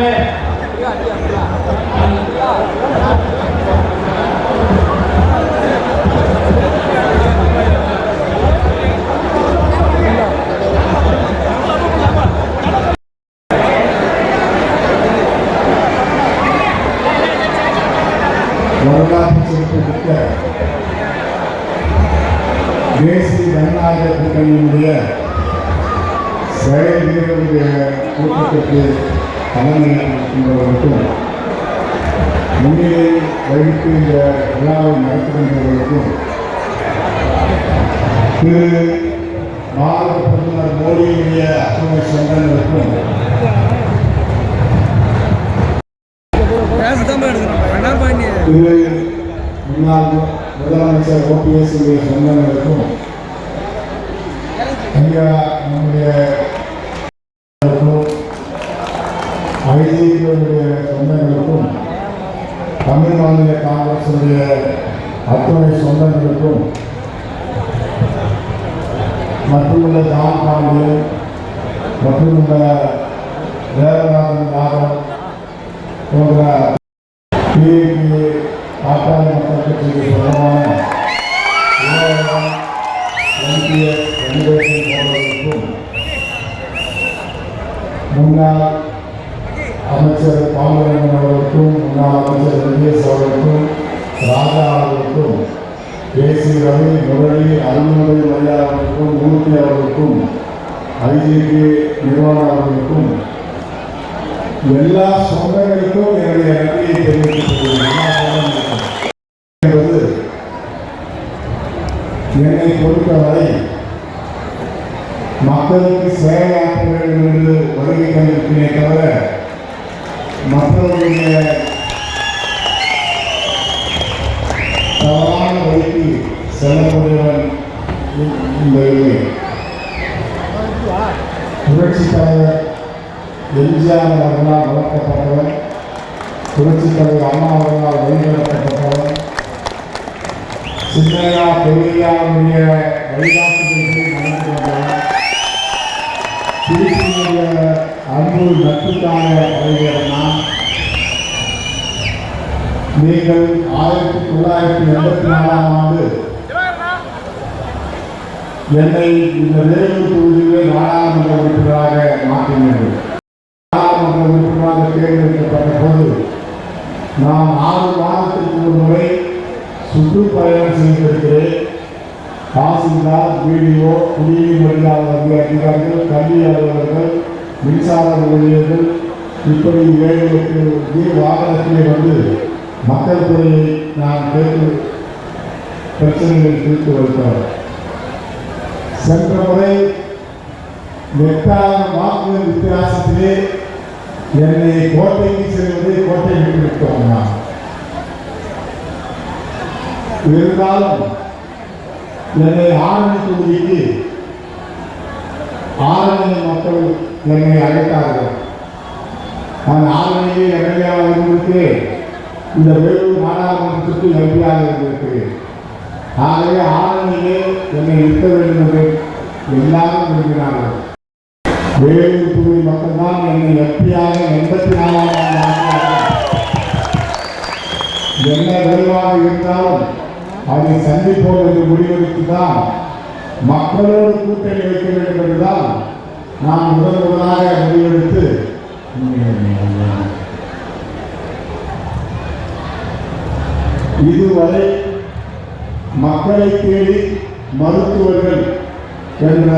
เลย முன்னாள் முதலமைச்சர் ஓபிஎஸ் சொந்தங்களுக்கும் ஐயா நம்முடைய ஐஜிபியுடைய சொந்தங்களுக்கும் தமிழ் மாநில காங்கிரசுடைய அத்துணை சொந்தங்களுக்கும் மற்றுமுள்ள ஜான் பாண்டியன் மற்றுமுள்ள தேவநாதன் யாதவ் போன்ற பிஏபி பாட்டாளி மக்கள் சொந்தமான இளையராஜன், எம்பிஎஸ் போன்றவர்களுக்கும் முன்னாள் அமைச்சர் பாலரங்கன் அவர்களுக்கும் முன்னாள் அமைச்சர் வெங்கடேஷ் அவர்களுக்கும் ராஜா அவர்களுக்கும் ஏசி ரவி முரளி அருள்மொழி மரியா அவர்களுக்கும் மூர்த்தி அவர்களுக்கும் ஐஜிபி அவர்களுக்கும் எல்லா சொந்தங்களுக்கும் என்னுடைய நன்றியை தெரிவித்துக் கொள்கிறேன். எல்லா சொந்தங்களுக்கும். என்பது என்னை பொறுத்தவரை மக்களுக்கு சேவையாற்ற வேண்டும் என்று வருகை தந்திருக்கிறேன் தவிர மற்றவர்களுடைய தவறான வழிக்கு செல்லக்கூடியவன் இந்த இல்லை. தலைவர் எம்ஜிஆர் அவர்களால் வளர்க்கப்பட்டவர். புரட்சி தலைவர் அம்மா அவர்களால் வழிநடத்தப்பட்டவர். சின்னையா பெரியாருடைய வழிகாட்டுதல்களை நடந்து வந்தவர் திருச்சியுடைய அன்பு நட்புக்கான அறிஞர் நான் நீங்கள் ஆயிரத்தி தொள்ளாயிரத்தி எண்பத்தி நாலாம் ஆண்டு என்னை இந்த வேலூர் தொகுதியிலே நாடாளுமன்ற உறுப்பினராக மாற்றினீர்கள் நாடாளுமன்ற உறுப்பினராக தேர்ந்தெடுக்கப்பட்ட போது நான் ஆறு மாதத்திற்கு ஒரு முறை சுற்றுப்பயணம் செய்திருக்கிறேன். தாசில்தார் பிடிஓ குடிநீர் வழிகாவலர்கள் அதிகாரிகள் கல்வி அலுவலர்கள் மின்சார ஊழியர்கள் இப்படி ஏழு எட்டு வாகனத்திலே வந்து மக்கள் துறையை நான் கேட்டு பிரச்சனைகள் தீர்த்து வைத்தோம் சென்ற முறை எட்டாயிரம் வாக்குகள் வித்தியாசத்திலே என்னை கோட்டைக்கு செல்வதை கோட்டை விட்டு விட்டோம் நான். இருந்தாலும் என்னை ஆரணி தொகுதிக்கு ஆரணி மக்கள் என்னை அழைத்தார்கள். நான் ஆரணியில் எம்எல்ஏவாக இருந்திருக்கிறேன். இந்த வேலூர் நாடாளுமன்றத்திற்கு எம்பியாக இருந்திருக்கிறேன். ஆகவே ஆரணியிலே என்னை நிற்க வேண்டும் என்று எல்லாரும் விரும்பினார்கள். வேலூர் தொகுதி மக்கள் என்னை எம்பியாக எண்பத்தி நாலாம் ஆண்டு ஆக்கினார்கள். என்ன விரைவாக இருந்தாலும் அதை சந்திப்போம் என்று முடிவெடுத்து தான் மக்களோடு கூட்டணி வைக்க வேண்டும் என்றுதான் நான் முதல் முதலாக முடிவெடுத்து இதுவரை மக்களை தேடி மருத்துவர்கள் என்ற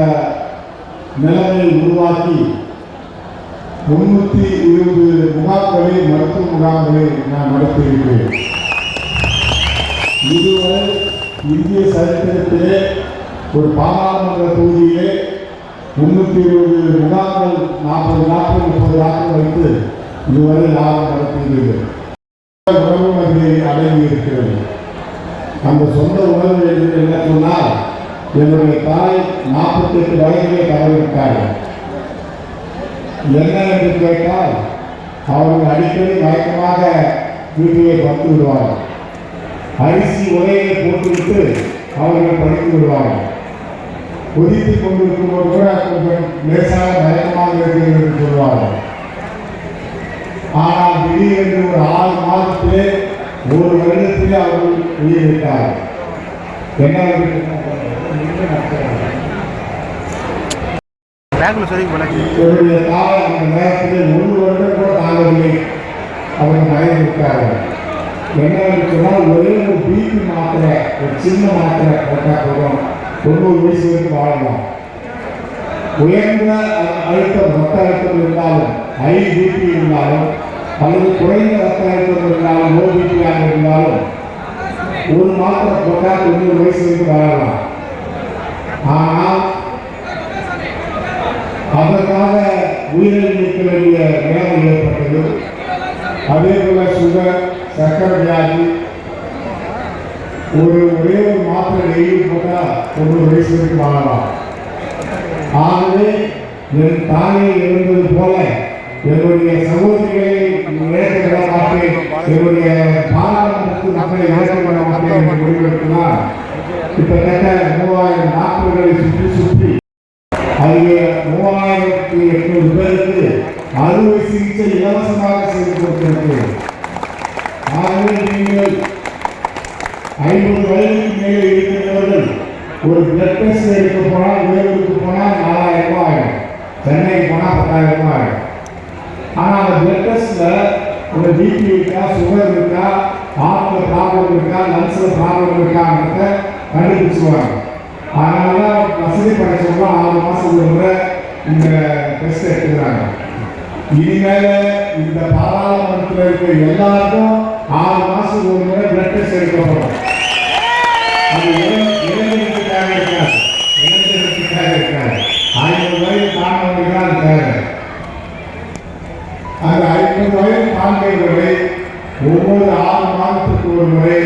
நிலையை உருவாக்கி முன்னூற்றி இருபது முகாம்களை மருத்துவ முகாம்களை நான் நடத்தியிருக்கிறேன். இதுவரை இந்திய சரித்திரத்திலே ஒரு பாராளுமன்ற தொகுதியிலே முன்னூற்றி இருபது முகாம்கள் நாற்பது நாட்கள் முப்பது நாட்கள் வைத்து இதுவரை லாபம் நடத்தியது உணவு வகையை அடங்கி இருக்கிறது அந்த சொந்த உணவு என்று என்ன சொன்னால் என்னுடைய தாய் நாற்பத்தெட்டு வயதிலே தவறிவிட்டார்கள். என்ன என்று கேட்டால் அவர்கள் அடிக்கடி மயக்கமாக வீட்டிலே பத்து விடுவார்கள். அரிசி உலையை போட்டுவிட்டு அவர்கள் படித்து விடுவார்கள் கொதித்து கொண்டிருக்கும் போது கூட கொஞ்சம் லேசாக மயக்கமாக இருக்கிறது என்று சொல்வார்கள் ஆனால் திடீரென்று ஒரு ஆறு மாதத்திலே ஒரு வருடத்திலே அவர்கள் உயிரிட்டார்கள் என்ன என்னுடைய தாய் அந்த நேரத்திலே ஒரு வருடம் கூட தாங்கவில்லை. அவர்கள் மறைந்து என்ன இருக்குன்னா ஒரே ஒரு பிபி மாத்திரை ஒரு சின்ன மாத்திரை போட்டால் போதும். தொண்ணூறு வயசு வரைக்கும் வாழலாம். உயர்ந்த அழுத்தம் ரத்த அழுத்தம் இருந்தாலும் ஹை பிபி இருந்தாலும் அல்லது குறைந்த ரத்த அழுத்தம் இருந்தாலும் லோ பிபியாக இருந்தாலும் ஒரு மாத்திரை போட்டால் தொண்ணூறு வயசு வரைக்கும் வாழலாம். ஆனால் அதற்காக உயிரிழக்க வேண்டிய நிலைமை ஏற்பட்டது. அதே போல சுகர் சர்க்கரை வியாதி ஒரு ஒரே ஒரு மாத்திரை டெய்லி போட்டால் தொண்ணூறு வயசு வரைக்கும் வாழலாம் ஆகவே என் தானே இருந்தது போல என்னுடைய சகோதரிகளை இழக்க விட மாட்டேன். என்னுடைய பாராளுமன்றத்து மக்களை இழக்க விட மாட்டேன் என்று முடிவெடுக்கலாம் கிட்டத்தட்ட மூவாயிரம் டாக்டர்களை சுற்றி சுற்றி அதிலே மூவாயிரத்தி எட்நூறு பேருக்கு அறுவை சிகிச்சை இலவசமாக செய்து கொடுத்திருக்கிறேன். ஆகவே நீங்கள் ஐம்பது வயதுக்கு மேலே இருக்கின்றவர்கள் ஒரு பிளட் டெஸ்ட் எடுக்க போனால் வேலூருக்கு போனால் நாலாயிரம் ரூபாய் ஆகும் சென்னைக்கு போனால் பத்தாயிரம் ரூபாய் ஆகும் ஆனால் அந்த பிளட் டெஸ்ட்டில் உங்கள் பிபி இருக்கா சுகர் இருக்கா ஹார்ட்டில் ப்ராப்ளம் இருக்கா லங்ஸில் ப்ராப்ளம் இருக்காங்கிறத கண்டுபிடிச்சுவாங்க அதனால தான் வசதி படைச்சவங்க ஆறு மாதம் ஒரு முறை இந்த டெஸ்ட் எடுத்துக்கிறாங்க இனிமேல் இந்த பாராளுமன்றத்தில் இருக்கிற எல்லாருக்கும் ஆறு மாதம் ஒரு முறை பிளட் டெஸ்ட் எடுக்கப்படும் அது இளைஞர்களுக்காக இருக்காது. இளைஞர்களுக்காக இருக்காது. ஐம்பது வயது தாண்டவங்களுக்கு தேவை. அந்த ஐம்பது வயது தாண்டியவர்களை ஒவ்வொரு ஆறு மாதத்துக்கு ஒரு முறை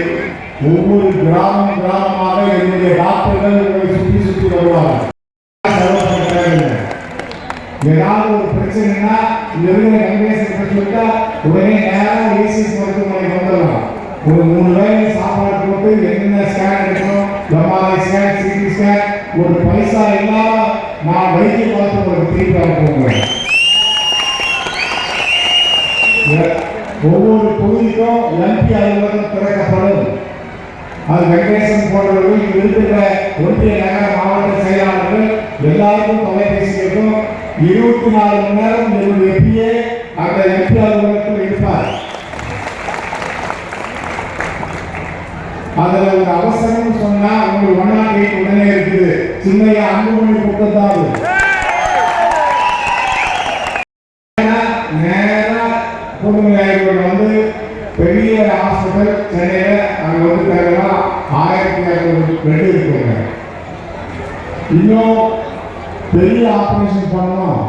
ஒவ்வொரு கிராமம் கிராமமாக என்னுடைய டாக்டர்கள் உங்களை சுற்றி சுற்றி ஏதாவது ஒரு பிரச்சனைனா கங்கேசன் சொல்லிட்டா உடனே நேரம் ஏசிஎஸ் மருத்துவமனைக்கு வந்துடலாம் ஒரு மூணு வேலை சாப்பாடு போட்டு என்னென்ன ஸ்கேன் எடுக்கணும்? எம்ஆர்ஐ ஸ்கேன் சிடி ஸ்கேன் ஒரு பைசா இல்லாம நான் வைத்திய பார்த்து ஒரு திருப்பி அனுப்புவேன் ஒவ்வொரு தொகுதிக்கும் எம்பி அலுவலகம் திறக்கப்படும். அது வெங்கடேசன் போன்றவர்கள் இங்கு இருக்கிற ஒன்றிய நகர மாவட்ட செயலாளர்கள் எல்லாருக்கும் தொலைபேசி இருக்கும் இருபத்தி நாலு மணி நேரம் என்னுடைய எம்பிஏ அந்த எம்பி அலுவலகத்தில் இருப்பார் அதுல ஒரு அவசரம் சொன்னா உங்களுக்கு ஒன் நாட் எயிட் உடனே இருக்குது. சின்னையா அன்புமணி குற்றத்தாது நேரா புதுமையாளர்கள் வந்து பெரிய ஹாஸ்பிட்டல் சென்னையில அங்க வந்து தேவைன்னா ஆயிரத்தி இரநூறு பெட் இருக்குங்க. இன்னும் பெரிய ஆபரேஷன் பண்ணணும்.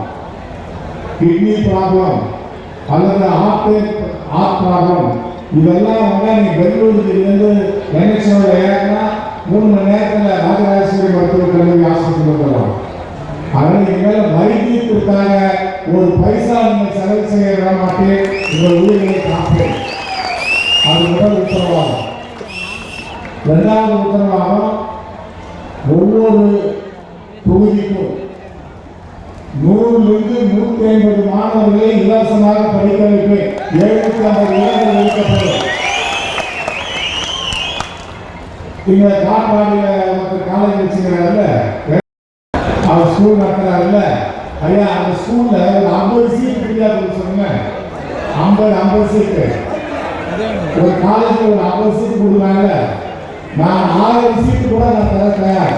கிட்னி ப்ராப்ளம் அல்லது ஹார்ட் ஹார்ட் இதெல்லாம் வந்து நீ பெங்களூருலேருந்து என்எஸ்ஓட ஏறினா மூணு மணி நேரத்தில் ராஜராஜேஸ்வரி மருத்துவக் கல்லூரி ஹாஸ்பிட்டல் போகலாம் அதனால் நீங்கள் வைத்தியத்திற்காக ஒரு பைசா நீங்கள் செலவு செய்ய விட மாட்டேன் உங்கள் உயிரை காப்பேன் அது முதல் உத்தரவாதம் இரண்டாவது உத்தரவாதம் ஒவ்வொரு தொகுதிக்கும் நூறிலிருந்து நூற்றி ஐம்பது மாணவர்களை இலவசமாக படிக்க வைப்பேன் எழுநூத்தி ஐம்பது இடங்கள் ஒதுக்கப்படும் இங்க காட்பாடியில ஒருத்தர் காலேஜ் வச்சுக்கிறாருல்ல அவர் ஸ்கூல் நடத்துறாருல்ல ஐயா அந்த ஸ்கூல்ல ஒரு ஐம்பது சீட் ஃப்ரீயாக சொன்னீங்க ஐம்பது ஐம்பது சீட்டு ஒரு காலேஜ் ஒரு ஐம்பது சீட் கொடுக்குறாங்க நான் ஆயிரம் சீட்டு கூட நான் தர தயார்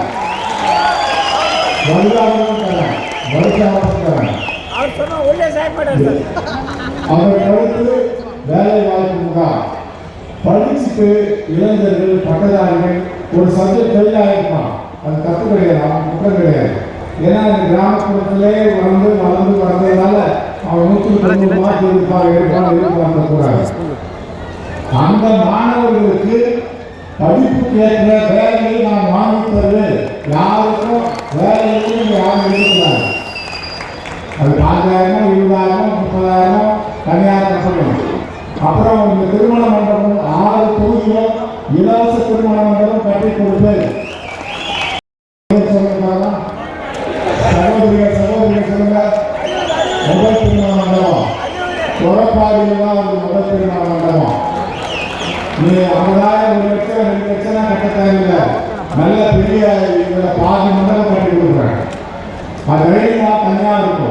வருடாவும் தரேன் வருஷாவும் தரேன் அவர் சொன்னா உள்ளே செயல்படாது சார். அவர் அடுத்து வேலை வாய்ப்பு முகாம் படிச்சுட்டு இளைஞர்கள் பட்டதாரிகள் ஒரு சப்ஜெக்ட் ஃபெயிலாக இருப்பான் அது தப்பு கிடையாது குற்றம் கிடையாது. ஏன்னா இந்த கிராமப்புறத்திலே வந்து வளர்ந்து வந்ததுனால அவன் நூற்றுக்கு தொண்ணூறு மார்க் இருப்பான் கூடாது அந்த மாணவர்களுக்கு படிப்புக்கு ஏற்ற வேலையை நான் வாங்கி தருவேன். யாருக்கும் வேலையும் யாரும் இருக்கக்கூடாது அது பாஞ்சாயிரமோ இருபதாயிரமோ முப்பதாயிரமோ தனியார் கட்டணும் அப்புறம் இந்த திருமண மண்டபம் ஆறு தொகுதியிலும் இலவச திருமண மண்டபம் கட்டி கொடுப்பேன். சகோதரிகள் சகோதரிகள் சொல்லுங்க. முதல் திருமண மண்டபம். உடப்பாடியில் தான் ஒரு முதல் திருமண மண்டபம். நீ ஐம்பதாயிரம் ஒரு லட்சம் ரெண்டு லட்சம் கட்ட தேவையில்லை. நல்ல பெரிய இதில் பாதி மண்டபம் கட்டி கொடுக்குறேன். அது வேணுமா தனியாக இருக்கும்.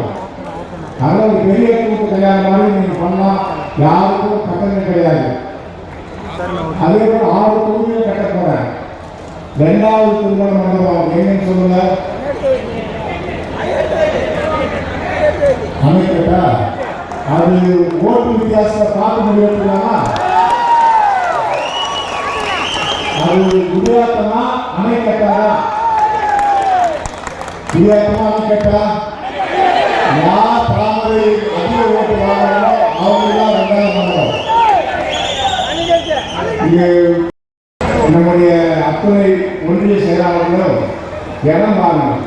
அதனால ஒரு பெரிய கூட்டு கல்யாணம் மாதிரி நீங்கள் பண்ணலாம் யாருக்கும் கட்டணம் கிடையாது. அதே போல் ஆறு தொகுதியில் கட்ட போகிறேன் ரெண்டாவது திருமண மண்டபம் என்னன்னு சொல்லுங்க. அமைக்கப்பட்டா அது ஓட்டு வித்தியாசத்தை பார்க்க முடியாதுலாமா அது குஜராத்தமா அணைக்கட்டாரா குஜராத்தமா அணைக்கட்டா? யார் இங்கே நம்முடைய அத்துணை ஒன்றிய செயலாளர்களும் இடம் வாங்கணும்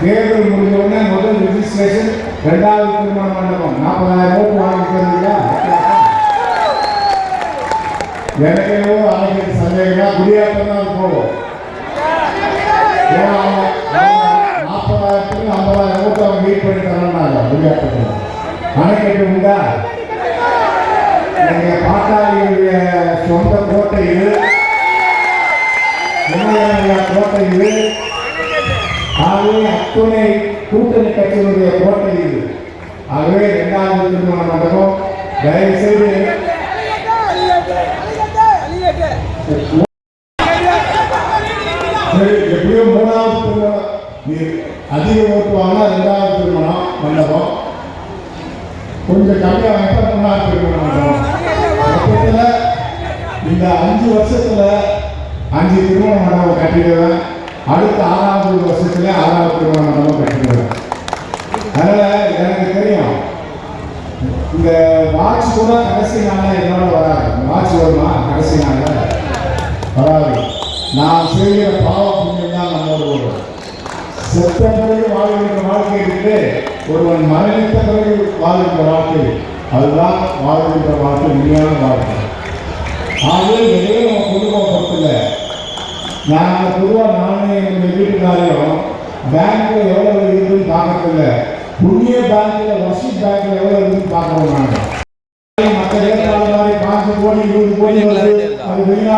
தேர்தல் முடிஞ்ச உடனே முதல் ரிஜிஸ்ட்ரேஷன் ரெண்டாவது திருமண மண்டபம். நாற்பதாயிரம் ஓட்டு வாங்கிக்கிறீங்களா? எனக்கேவோ அன்னைக்கு சந்தேகமா குடியாட்டம் தான் போவோம். நாற்பதாயிரத்துக்கு ஐம்பதாயிரம் ஓட்டு அவங்க மீட் பண்ணி தரணும்னாங்க குடியாட்டத்தில் அணைக்கட்டு உண்டா எங்க பாட்டாளியுடைய சொந்த கோட்டை இது. கோட்டை இது. ஆகவே அத்துணை கூட்டணி கட்சியினுடைய கோட்டை இது. ஆகவே இரண்டாவது திருமண மண்டபம். தயவு செய்து சரி மூணாவது திருமணம். அதிக ஓட்டு வாங்கினா ரெண்டாவது திருமணம் மண்டபம். கொஞ்சம் கம்மியாக வாங்கிட்டா மூணாவது திருமணம் இந்த அஞ்சு வருஷத்தில் அஞ்சு திருமண மண்டபம் கட்டிடுவேன் அடுத்த ஆறாவது வருஷத்துல ஆறாவது திருமண மண்டபம் கட்டிடுவேன் அதனால் எனக்கு தெரியும் இந்த மார்ச் கூட கடைசி நாளில் என்னோட வராது. மார்ச் வருமா? கடைசி நாளில் வராது. நான் செய்கிற பாவ புண்ணியம் தான் நம்மளோட வரும் செத்த வாழ்கின்ற வாழ்க்கை இருக்குது. ஒருவன் மரணித்த பிறகு வாழ்கின்ற வாழ்க்கை அதுதான் வாழ்கின்ற வாழ்க்கை உண்மையான வாழ்க்கை ஆகவே எதையும் நம்ம குடும்பப்படுத்தல நாங்கள் பொதுவாக நானே என்னுடைய வீட்டுக்காரையும் பேங்க்ல எவ்வளவு இருக்குன்னு பார்க்கறதில்ல. புண்ணிய பேங்க்ல வசி பேங்க்ல எவ்வளவு இருக்குன்னு பார்க்கறோம் நாங்கள் மற்ற ஏற்காடு மாதிரி பாஞ்சு கோடி இருபது கோடி வருது அது இருக்கா?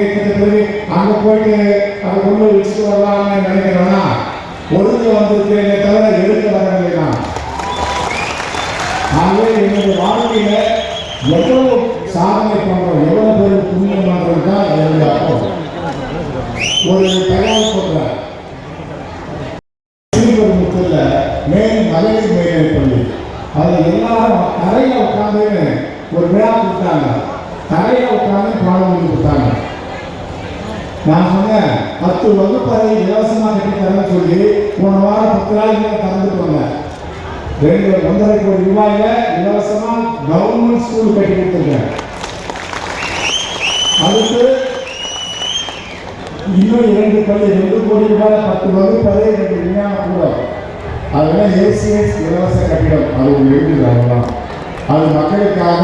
ஏற்கனவே அங்க போயிட்டு அதை கொண்டு வச்சுட்டு வரலாம்னு நினைக்கிறோம்னா ஒழுங்கு வந்திருக்கிறேன் தவிர எடுக்க வரவில்லை நான். ஆகவே என்னுடைய வாழ்க்கையில எவ்வளவு சாதனை பண்றோம் எவ்வளவு பேர் புண்ணியம் பண்றது தான் என்னுடைய அர்த்தம். ஒரு தகவல் சொல்றேன் ஸ்ரீபெரும்புத்தூர்ல மேல் மகளிர் மேல்நிலைப் பள்ளி எல்லாரும் தரையில உட்காந்து ஒரு விழா கொடுத்தாங்க. தரையில உட்காந்து பாடம் கொடுத்தாங்க. நான் சொன்னேன் பத்து வகுப்பறை இலவசமாக கட்டி சொல்லி போன வாரம் பத்து நாளைக்கு மேல ரெண்டு ஒன்றரை கோடி ரூபாயில இலவசமா கவர்மெண்ட் ஸ்கூல் கட்டி கொடுத்துருக்காங்க அதுக்கு இன்னும் இரண்டு பள்ளி ரெண்டு கோடி ரூபாய் பத்து வகுப்பறை ரெண்டு விஞ்ஞான கூடம் அதெல்லாம் ஏசிஎஸ் இலவச கட்டிடம். அது ஒரு இருக்குது அது மக்களுக்காக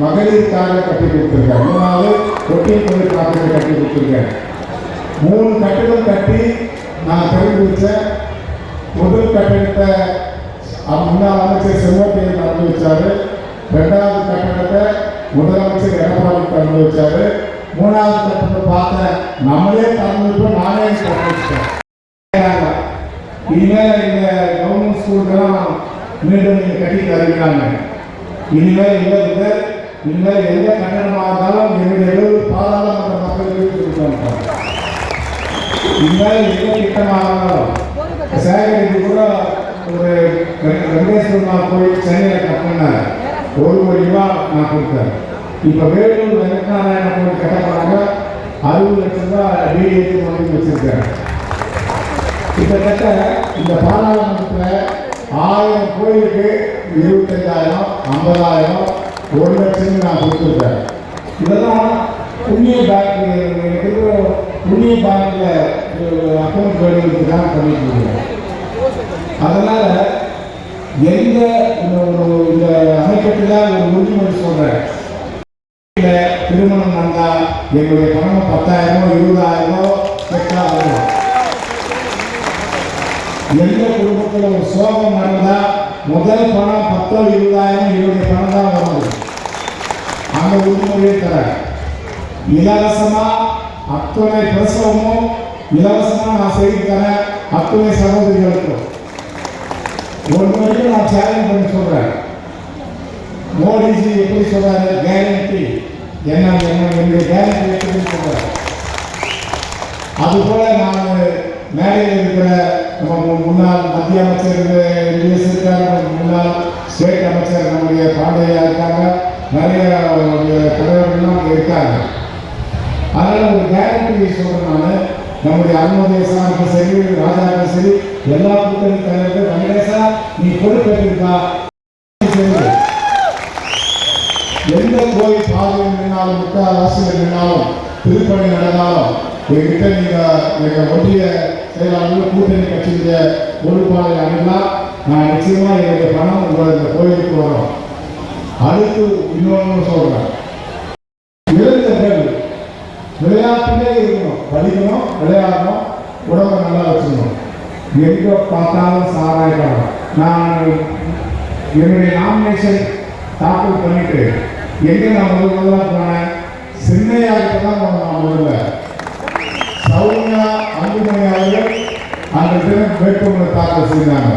மகளிருக்காக கட்டி கொடுத்துருக்கேன் மூணாவது தொட்டில் தொழிற்சாலைகள் கட்டி கொடுத்துருக்கேன் மூணு கட்டிடம் கட்டி நான் திறந்து வச்சேன் முதல் கட்டிடத்தை முன்னாள் அமைச்சர் செல்வத்தையன் திறந்து வச்சாரு. ரெண்டாவது கட்டிடத்தை முதலமைச்சர் எடப்பாடி திறந்து வச்சாரு. மூணாவது கட்டத்தை பார்த்தேன் நம்மளே திறந்து நானே திறந்து வச்சிட்டேன். இனிமேல் இந்த கவர்மெண்ட் ஸ்கூலுக்கெல்லாம் மீண்டும் நீங்கள் கட்டி தருகிறாங்க இனிமேல் இல்லை இல்லை இனிமேல் எந்த கட்டணமாக இருந்தாலும் என்னுடைய எழுபது பாராளுமன்ற மக்களுக்கு கொடுத்தாங்க இனிமேல் எந்த திட்டமாக கூட ஒரு வெ- வெங்கடேஸ்வரர் சென்னையில் ஒரு கோடி நான் கொடுத்தேன் இப்போ வேலூர் வெங்கடநாராயண கோயில் கட்ட போனாங்க அறுபது லட்சம் ரூபாய் டிஏடி பண்ணி வச்சிருக்கேன் கிட்டத்தட்ட இந்த பாராளுமன்றத்தில் ஆயிரம் கோயிலுக்கு இருபத்தஞ்சாயிரம் ஐம்பதாயிரம் ஒரு லட்சம் நான் கொடுத்துருக்கேன் இதெல்லாம் புண்ணிய பேங்க் எனக்கு புண்ணிய பேங்க்கில் அக்கௌண்ட் வேணுங்கிறது தான் பண்ணிட்டு இருக்கேன் அதனால் எந்த ஒரு இந்த அமைக்கட்டில் ஒரு உறுதிமொழி சொல்கிறேன் திருமணம் நடந்தா எங்களுடைய பணம் பத்தாயிரமோ இருபதாயிரமோ செக்கா வரும். எந்த குடும்பத்தில் ஒரு சோகம் நடந்தா முதல் பணம் பத்தோ இருபதாயிரம் என்னுடைய பணம் தான் வரும். அந்த உறுதிமொழியை தரேன். இலவசமா அத்துணை பிரசவமும் இலவசமா நான் செய்து தரேன் அத்துணை சகோதரிகளுக்கும். ஒரு வரைக்கும் நான் சேலஞ்ச் பண்ணி சொல்றேன். மோடிஜி எப்படி சொல்றாரு? கேரண்டி என்ன என்ன என்னுடைய கேரண்டி எப்படி சொல்றாரு? அதுபோல நான் மேடையில் இருக்கிற நம்ம முன்னாள் மத்திய அமைச்சர் என்எஸ் இருக்காங்க முன்னாள் ஸ்டேட் அமைச்சர் நம்முடைய பாண்டியா இருக்காங்க. நிறைய நம்முடைய தலைவர்கள்லாம் இருக்காங்க. அதனால ஒரு கேரண்டி சொல்றேன் நம்முடைய அருணோதேசாருக்கு சரி ராஜாவுக்கு சரி எல்லா புத்தகம் தலைவர்கள் வெங்கடேசா நீ பொறுப்பேற்றிருக்கா எந்த கோயில் பாதையில் நின்னாலும் முக்கால் நின்னாலும் திருப்பணி நடந்தாலும் எங்கிட்ட நீங்க எங்க ஒன்றிய செயலாளர்கள் கூட்டணி கட்சியுடைய பொறுப்பாளர் அணுகலாம் நான் நிச்சயமா என்னுடைய பணம் உங்களை இந்த கோயிலுக்கு வரும். அடுத்து இன்னொன்று சொல்றேன். இளைஞர்கள் விளையாட்டுலே இருக்கணும். படிக்கணும் விளையாடணும் உடம்பை நல்லா வச்சுக்கணும். எங்கே பார்த்தாலும் சாராயம். நான் என்னுடைய நாமினேஷன் தாக்கல் பண்ணிட்டு எங்கே நான் முதல் முதல்ல போனேன்? சின்னையாருக்கு தான் நான் முதல்ல. சௌமியா அன்புமணி அவர்கள் அந்த தினம் வேட்புமனு தாக்கல் செய்தாங்க.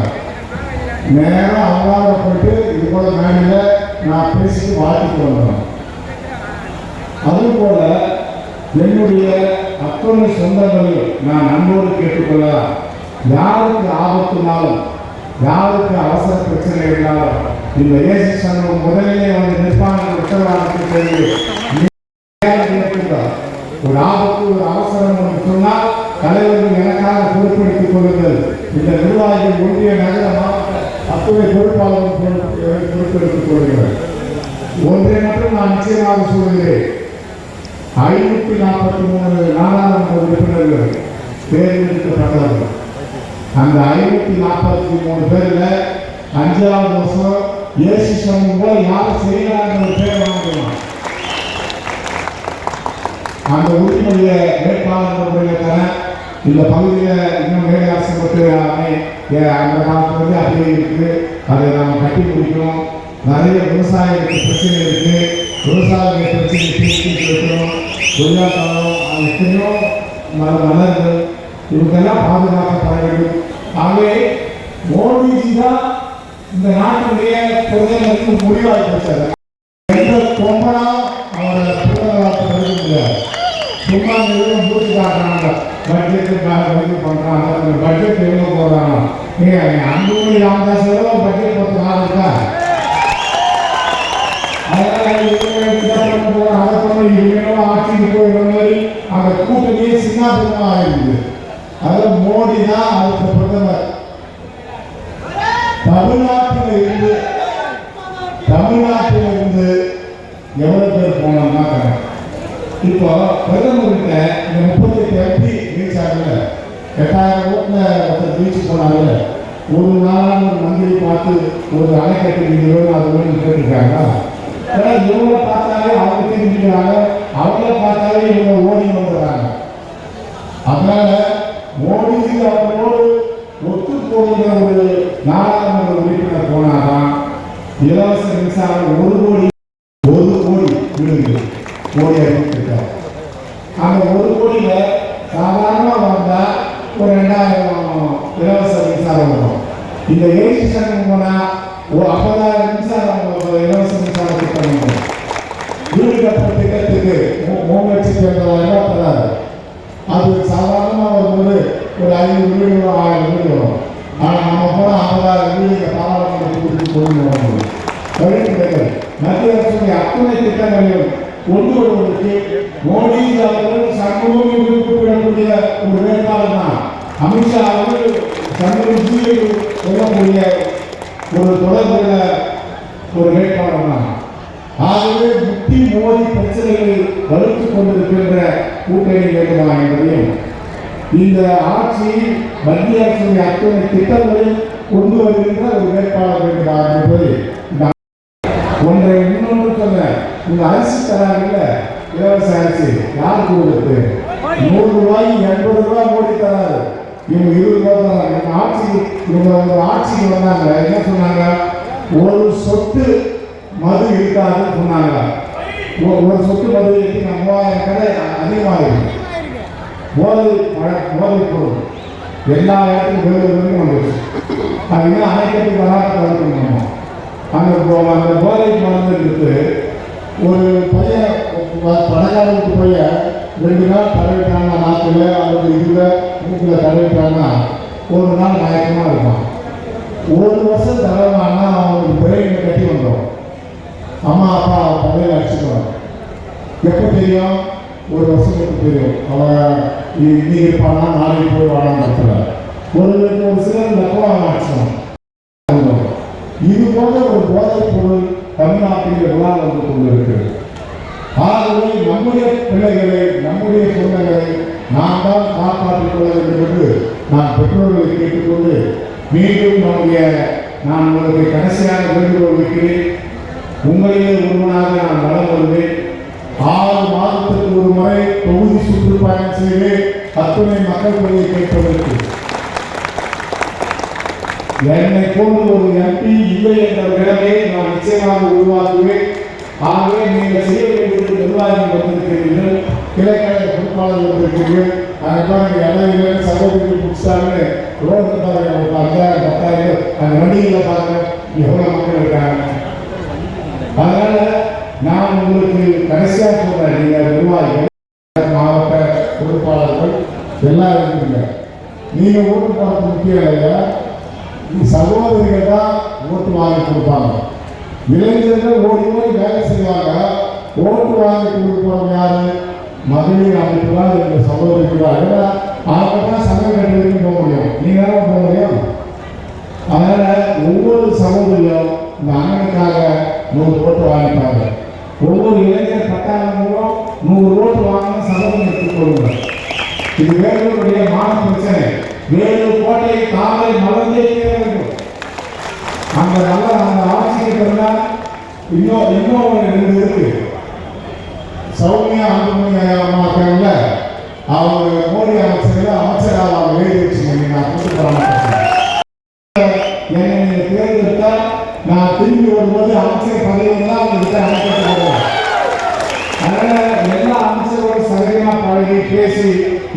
நேரம் அவங்களோட போயிட்டு இது போல மேடையில் நான் பேசிட்டு வாழ்த்துட்டு வந்தேன் அதுபோல் என்னுடைய அத்தனை சொந்தங்களை நான் அன்போடு கேட்டுக்கொள்ளலாம் யாருக்கு ஆபத்துனாலும் யாருக்கு அவசர பிரச்சனை இருந்தாலும் இந்த ஏசி சங்கம் முதலிலே வந்து நிற்பாங்க உத்தரவாதத்தை தெரியும் ஒரு ஆபத்து ஒரு அவசரம் என்று சொன்னால் தலைவர்கள் எனக்காக பொறுப்பெடுத்துக் கொள்ளுங்கள். இந்த நிர்வாகிகள் ஒன்றிய நகர மாவட்ட அத்துறை பொறுப்பாளர்கள் பொறுப்பெடுத்துக் கொள்கிறார் ஒன்றை மட்டும் நான் நிச்சயமாக சொல்கிறேன் ஐநூத்தி நாற்பத்தி மூணு நாடாளுமன்ற உறுப்பினர்கள் தேர்ந்தெடுக்கப்பட்டவர்கள் அந்த ஐநூத்தி நாற்பத்தி மூணு பேர்ல அஞ்சாவது வருஷம் ஏசி சமூகம் யார் யாரும் பேர் வாங்கலாம் அந்த உறுப்பினுடைய வேட்பாளர் தரம் இந்த பகுதியில் இன்னும் மேலாசப்பட்டு அந்த காலத்துலேருந்து அப்படியே இருக்குது அதை நாம் கட்டி முடிக்கணும். நிறைய விவசாயிகளுக்கு பிரச்சனை இருக்குது விவசாயிகளுக்கு பிரச்சனை தீர்த்து வைக்கணும் எத்தனையோ மல- மலர்கள் இவங்கெல்லாம் பாதுகாக்கப்பட வேண்டும். ஆகவே மோடிஜி தான் இந்த நாட்டினுடைய பிரதமருக்கு முடிவாகி வச்சார் எந்த கொம்பனா அவரை பிறந்தநாட்டை சும்மா காட்டுறாங்க. பட்ஜெட்டு இது பண்றாங்க. பட்ஜெட் எவ்வளோ போடுறாங்க? நீங்க அன்பு ராமதாஸ் எவ்வளோ பட்ஜெட் போட்டு இருக்கா போறோம், அதை ஆட்சிக்கு போயிடுற மாதிரி அந்த கூட்டணியே சின்னாபின்னமா ஆயிடுது அதில் மோடி தான் அடுத்த பிரதமர் தமிழ்நாட்டில் இருந்து தமிழ்நாட்டில் இருந்து எவ்வளவு பேர் போனோம்னா இப்போ பிரதமர்கிட்ட இந்த முப்பத்தி எட்டு எம்பி ரீச் ஆகல எட்டாயிரம் ஓட்டுல ஒருத்தர் ரீச் போனாங்கல்ல ஒரு நாளான ஒரு மந்திரி பார்த்து ஒரு அணைக்கட்டு இது வேணும் அது வேணும் கேட்டுருக்காங்க ஏன்னா பார்த்து பார்த்தாலே அவங்க தெரிஞ்சுக்கிறாங்க. அவங்கள பார்த்தாலே இவங்க ஓடி வந்துடுறாங்க. அதனால மோடிஜி அவர்களோடு ஒத்து போகிற ஒரு நாடாளுமன்ற உறுப்பினர் போனாதான் இலவச மின்சாரம் ஒரு கோடி ஒரு கோடி வீடுகள் கோடி அறிவித்திருக்கார் அந்த ஒரு கோடியில சாதாரணமாக வந்தா ஒரு ரெண்டாயிரம் இலவச மின்சாரம் வரும் இந்த ஏசி சங்கம் போனா ஒரு ஐம்பதாயிரம் மின்சாரம் ஒரு இலவச மின்சார திட்டம் வரும் வீடு கட்டுற திட்டத்துக்கு மூ- மூணு லட்சத்தி எண்பதாயிரம் ரூபாய் தராது அது சாதாரணமாக வரும்போது ஒரு ஐநூறு வீடு வரும், ஆயிரம் வீடு வரும் ஆனால் நம்ம போனால் ஐம்பதாயிரம் வீடு இந்த பாராளுமன்றத்துக்கு கொண்டு வர முடியும் வழிமுறைகள் மத்திய அரசுடைய அத்துணை திட்டங்களையும் கொண்டு வருவதற்கு மோடி அவர்கள் சமூக குறிப்பிடக்கூடிய ஒரு வேட்பாளர் தான் அமித்ஷா அவர்கள் சமூக சொல்லக்கூடிய ஒரு தொடர்புள்ள ஒரு வேட்பாளர் தான் ஆகவே முக்தி மோடி பிரச்சனைகளை வலுத்துக் கொண்டிருக்கின்ற கூட்டணி வேண்டுமா என்பதையும் இந்த ஆட்சி மத்திய அரசின் அத்துணை திட்டங்களில் கொண்டு வருகின்ற ஒரு வேட்பாளர் வேண்டுமா என்பது இந்த ஒன்றை இன்னொன்று சொல்ல இந்த அரிசி தராங்கல்ல? இலவச அரிசி. யாருக்கு கொடுத்து? நூறு ரூபாய்க்கு எண்பது ரூபாய் மோடி தராரு. இவங்க இருபது ரூபாய் தராங்க. இவங்க ஆட்சி இவங்க ஒரு ஆட்சிக்கு வந்தாங்க. என்ன சொன்னாங்க? ஒரு சொட்டு மது இருக்காதுன்னு சொன்னாங்க. ஒரு சொட்டு மது இருக்கு. மூவாயிரம் கடை அதிகமாக இருக்கு போதை பழ- பொருள். எல்லா இடத்துக்கும் வேறு வரைக்கும் வந்துருச்சு. அது இன்னும் அணைக்கட்டு வராத தடுக்கணும் அந்த அந்த போதை மருந்து எடுத்து ஒரு பையன் ப- பணக்காரனுக்கு போய் ரெண்டு நாள் தடவிட்டாங்க நாட்டில் அல்லது இதில் மூக்கில் தடவிட்டாங்கன்னா ஒரு நாள் மயக்கமாக இருப்பான். ஒரு வருஷம் தடவினான்னா அவனுக்கு பிரெயினில் கட்டி வந்துடும் அம்மா அப்பா அவன் தலையில் அடிச்சுக்குவான். எப்போ தெரியும்? ஒரு வருஷத்துக்கு தெரியும்? அவன் இன்னைக்கு இருப்பானா நாளைக்கு போய் வாழான்னு இருக்கிற ஒரு ஒரு சிலர் லக்கம் அடிச்சிடும் இது போன்ற ஒரு போதை தமிழ்நாட்டில் எல்லாம் வந்து கொண்டிருக்கிறது. ஆகவே நம்முடைய பிள்ளைகளை நம்முடைய சொந்தங்களை நாம் தான் காப்பாற்றிக் கொள்ள வேண்டும் என்று நான் பெற்றோர்களை கேட்டுக்கொண்டு மீண்டும் நம்முடைய நான் உங்களுக்கு கடைசியாக வேண்டுகோள் வைக்கிறேன். உங்களிலே ஒருவனாக நான் வளம் வருவேன். ஆறு மாதத்துக்கு ஒரு முறை தொகுதி சுற்றுப்பயணம் செய்து அத்துணை மக்கள் தொகையை கேட்பதற்கு. என்னை போன்ற ஒரு எம்பி இல்லை என்ற நிலையை நான் நிச்சயமாக உருவாக்குவேன். ஆகவே நீங்கள் செய்ய வேண்டியது நிர்வாகிகள் வந்திருக்கிறீர்கள் கிளைக்கழக பொறுப்பாளர் வந்திருக்கிறீர்கள். அதுக்காக இடையில சகோதரிகள் முடிச்சாங்கன்னு ரோடு பாருங்க ஒரு அஞ்சாயிரம் பத்தாயிரம் அந்த வண்டியில் பாருங்க எவ்வளோ மக்கள் இருக்காங்க? அதனால நான் உங்களுக்கு கடைசியாக சொல்றேன் நீங்கள் நிர்வாகிகள் மாவட்ட பொறுப்பாளர்கள் எல்லாம் இருக்கீங்க நீங்க ஓட்டு பார்த்து முக்கியம் இல்லையா? சகோதரிகள் தான் ஓட்டு வாங்கி கொடுப்பாங்க. இளைஞர்கள் ஓடி ஓடி வேலை செய்வாங்க. ஓட்டு வாங்கி கொடுப்போம் யாரு? மகளிர் அமைப்பு தான் இந்த சகோதரிகள் தான் அவங்க தான் சங்கம் கட்டுறதுக்கு போக முடியும். நீங்க தான் போக முடியும். அதனால ஒவ்வொரு சகோதரியும் இந்த அண்ணனுக்காக நூறு ஓட்டு வாங்கிப்பாங்க. ஒவ்வொரு இளைஞர் பட்டாளம் மூலம் நூறு ஓட்டு வாங்கின சகோதரி எடுத்துக்கொள்ளுங்க இது வேலூருடைய மான பிரச்சனை. வேலூர் கோட்டை காலை மறந்தே தீர வேண்டும். அந்த நல்ல அந்த ஆட்சிக்கு பிறந்தால் இன்னும் இன்னும் ஒன்று ரெண்டு இருக்கு. சௌமியா அன்புமணி அம்மா இருக்காங்கல்ல அவங்க மோடி அமைச்சர்கள் அமைச்சராக அவங்க எழுதி வச்சுக்கோங்க. நான் கூட்டு என்னை நீங்க தேர்ந்தெடுத்தால் நான் திரும்பி வரும்போது அமைச்சர் பதவியெல்லாம் உங்ககிட்ட அமைக்கப்பட்டு அதனால எல்லா அமைச்சரோட சகஜமா பழகி பேசி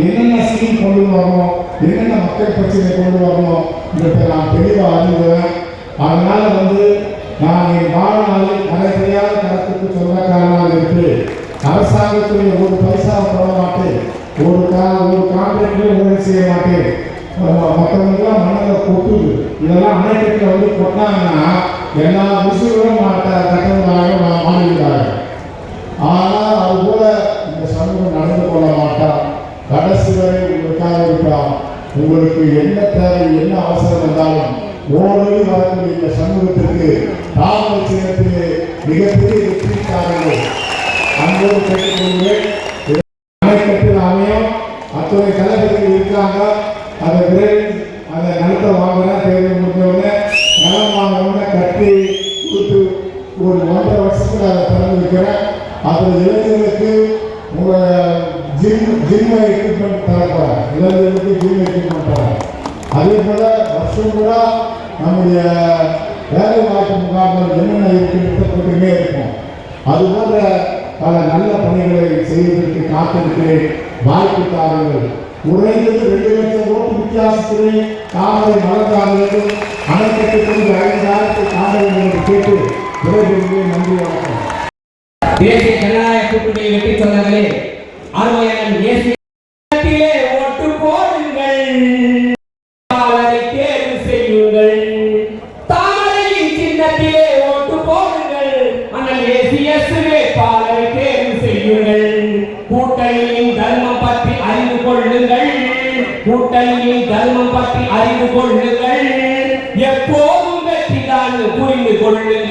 என்னென்ன ஸ்கீம் கொண்டு வரணும் என்னென்ன மக்கள் பிரச்சனை கொண்டு வரணும் இதை நான் தெளிவாக அறிந்துவேன். அதனால வந்து நான் என் வாழ்நாளில் கரைபடியாத கருத்துக்கு சொந்தக்காரனாக இருந்து அரசாங்கத்துடைய ஒரு பைசா போட மாட்டேன் ஒரு கா ஒரு கான்ட்ராக்டில் உதவி செய்ய மாட்டேன். மற்றவங்களாம் மனதில் கொட்டுது. இதெல்லாம் அணைக்கட்டில் வந்து கொட்டாங்கன்னா எல்லா விஷயங்களும் கட்டணமாக மாறிவிட்டார்கள் ஆனால் அது போல இந்த சமூகம் நடந்து கொள்ள மாட்டான். கடைசி வரை உங்களுக்காக இருப்பார் உங்களுக்கு என்ன தேவை என்ன அவசரம் இருந்தாலும் ஓடோடி வரக்கூடிய இந்த சமூகத்திற்கு. தாமரை சின்னத்திலே மிகப்பெரிய வெற்றிக்காரர்கள். அன்போடு கேட்டுக்கொள்கிறேன். அணைக்கட்டில் அமையும் அத்துறை கலைஞர்கள் இருக்காங்க. அதை விரைவில் அந்த நிலத்தை வாங்கினா தேர்தல் முடிஞ்சவுடனே நிலம் வாங்கினவுடனே கட்டி கொடுத்து ஒரு ஒன்றரை வருஷத்துக்கு அதை திறந்து வைக்கிறேன். அதில் இளைஞர்களுக்கு ஜிம் ஜிம் எக்யூப்மெண்ட் தரப்போகிறேன் இளைஞர்களுக்கு ஜிம் எக்யூப்மெண்ட் தரேன் அதே போல் வருஷம் கூட நம்முடைய வேலை வாய்ப்பு முகாம்கள் என்னென்ன இருக்குன்னு போட்டுக்கிட்டே இருக்கும். அது போன்ற பல நல்ல பணிகளை செய்வதற்கு காத்திருக்கிறேன். வாய்ப்பு தாருங்கள் குறைந்தது ரெண்டு லட்சம் ஓட்டு வித்தியாசத்திலே தாமரை மலர்ந்தாக வேண்டும். அணைக்கட்டு கொண்டு ஐந்தாயிரத்தை தாமரை கேட்டு விடைபெறுகிறேன். நன்றி வணக்கம். தேசிய ஜனநாயக கூட்டணி வெற்றி சொந்தங்களே அருமையான தேசிய ஓட்டு போடுங்கள். வேட்பாளரை தேர்வு செய்யுங்கள். தாமரையின் சின்னத்திலே ஓட்டு போடுங்கள். அண்ணல் ஏசிஎஸ் வேட்பாளரை தேர்வு செய்யுங்கள். கூட்டணியின் தர்மம் பற்றி அறிந்து கொள்ளுங்கள். கூட்டணியின் தர்மம் பற்றி அறிந்து கொள்ளுங்கள். எப்போதும் வெற்றிதான் புரிந்து கொள்ளுங்கள்.